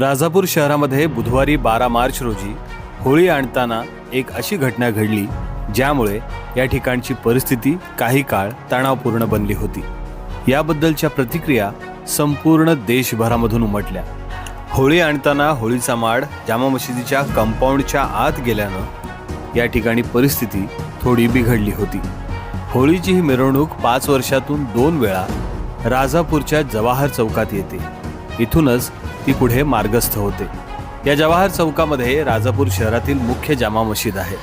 राजापूर शहरामध्ये बुधवारी बारा मार्च रोजी होळी आणताना एक अशी घटना घडली ज्यामुळे या ठिकाणची परिस्थिती काही काळ तणावपूर्ण बनली होती. याबद्दलच्या प्रतिक्रिया संपूर्ण देशभरामधून उमटल्या. होळी आणताना होळीचा माड जामा मशिदीच्या कंपाऊंडच्या आत गेल्यानं या ठिकाणी परिस्थिती थोडी बिघडली होती. होळीची ही मिरवणूक पाच वर्षातून दोन वेळा राजापूरच्या जवाहर चौकात येते. इथूनच ती पुढे मार्गस्थ होते. या जवाहर चौकामध्ये राजापूर शहरातील मुख्य जामा मशीद आहे.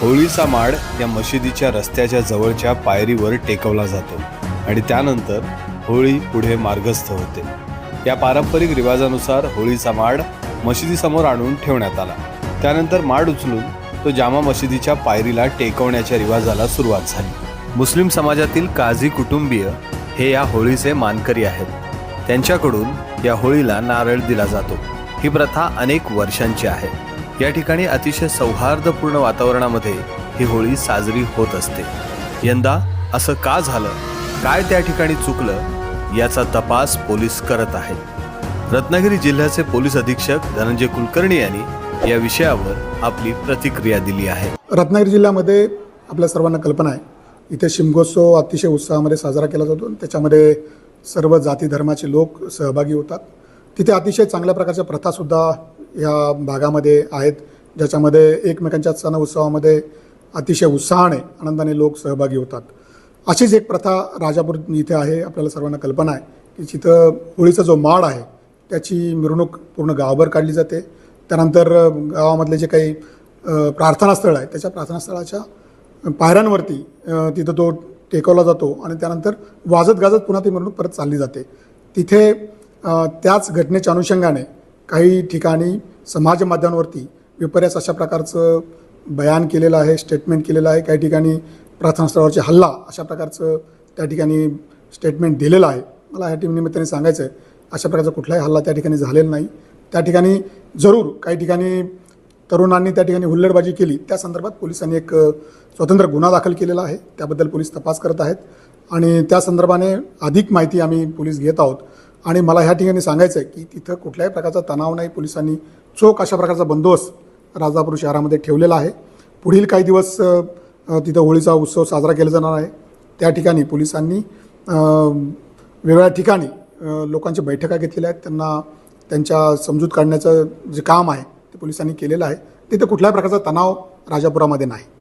होळीचा माड या मशिदीच्या रस्त्याच्या जवळच्या पायरीवर टेकवला जातो आणि त्यानंतर होळी पुढे मार्गस्थ होते. या पारंपरिक रिवाजानुसार होळीचा माड मशिदीसमोर आणून ठेवण्यात आला. त्यानंतर माड उचलून तो जामा मशिदीच्या पायरीला टेकवण्याच्या रिवाजाला सुरुवात झाली. मुस्लिम समाजातील काझी कुटुंबीय हे या होळीचे मानकरी आहेत. त्यांच्याकडून या होळीला नारळ दिला जातो. ही प्रथा अनेक वर्षांची आहे. या ठिकाणी अतिशय सौहार्दपूर्ण वातावरणामध्ये ही होळी साजरी होत असते. यंदा असं का झालं? काय त्या ठिकाणी चुकलं? याचा तपास पोलीस करत आहेत. रत्नागिरी जिल्ह्याचे पोलीस अधीक्षक धनंजय कुलकर्णी यांनी या विषयावर आपली प्रतिक्रिया दिली आहे. रत्नागिरी जिल्ह्यामध्ये आपल्या सर्वांना कल्पना आहे. इथे शिमगोत्सव अतिशय उत्साहामध्ये साजरा केला जातो त्याच्यामध्ये सर्व जाती धर्माचे लोक सहभागी होतात. तिथे अतिशय चांगल्या प्रकारच्या प्रथासुद्धा या भागामध्ये आहेत ज्याच्यामध्ये एकमेकांच्या सण उत्सवामध्ये अतिशय उत्साहाने आनंदाने लोक सहभागी होतात. अशीच एक प्रथा राजापूर इथे आहे आपल्याला सर्वांना कल्पना आहे की जिथं होळीचा जो माड आहे त्याची मिरवणूक पूर्ण गावभर काढली जाते. त्यानंतर गावामधले जे काही प्रार्थनास्थळ आहे त्याच्या प्रार्थनास्थळाच्या पायऱ्यांवरती तिथं तो टेकवला जातो आणि त्यानंतर वाजत गाजत पुन्हा ती मिरवणूक परत चालली जाते. तिथे त्याच घटनेच्या अनुषंगाने काही ठिकाणी समाज माध्यमांवरती विपर्यास अशा प्रकारचं बयान केलेलं आहे स्टेटमेंट केलेलं आहे. काही ठिकाणी प्रार्थनास्थळावरचे हल्ला अशा प्रकारचं त्या ठिकाणी स्टेटमेंट दिलेलं आहे. मला ह्या टीम निमित्ताने सांगायचं आहे अशा प्रकारचा कुठलाही हल्ला त्या ठिकाणी झालेला नाही. त्या ठिकाणी जरूर काही ठिकाणी तरुणांनी त्या ठिकाणी हुल्लडबाजी केली. त्या संदर्भात पोलिसांनी एक स्वतंत्र गुन्हा दाखल केलेला आहे. त्याबद्दल पोलीस तपास करत आहेत. आणि त्या संदर्भाने अधिक माहिती आम्ही पोलीस घेत आहोत. आणि मला ह्या ठिकाणी सांगायचं आहे की तिथं कुठल्याही प्रकारचा तणाव नाही. पोलिसांनी चोख अशा प्रकारचा बंदोबस्त राजापूर शहरामध्ये ठेवलेला आहे. पुढील काही दिवस तिथं होळीचा उत्सव साजरा केला जाणार आहे. त्या ठिकाणी पोलिसांनी वेगवेगळ्या ठिकाणी लोकांच्या बैठका घेतलेल्या आहेत. त्यांना त्यांच्या समजूत काढण्याचं जे काम आहे ते पोलिसांनी केलेलं आहे. तिथं कुठल्याही प्रकारचा तणाव राजापुरामध्ये नाही.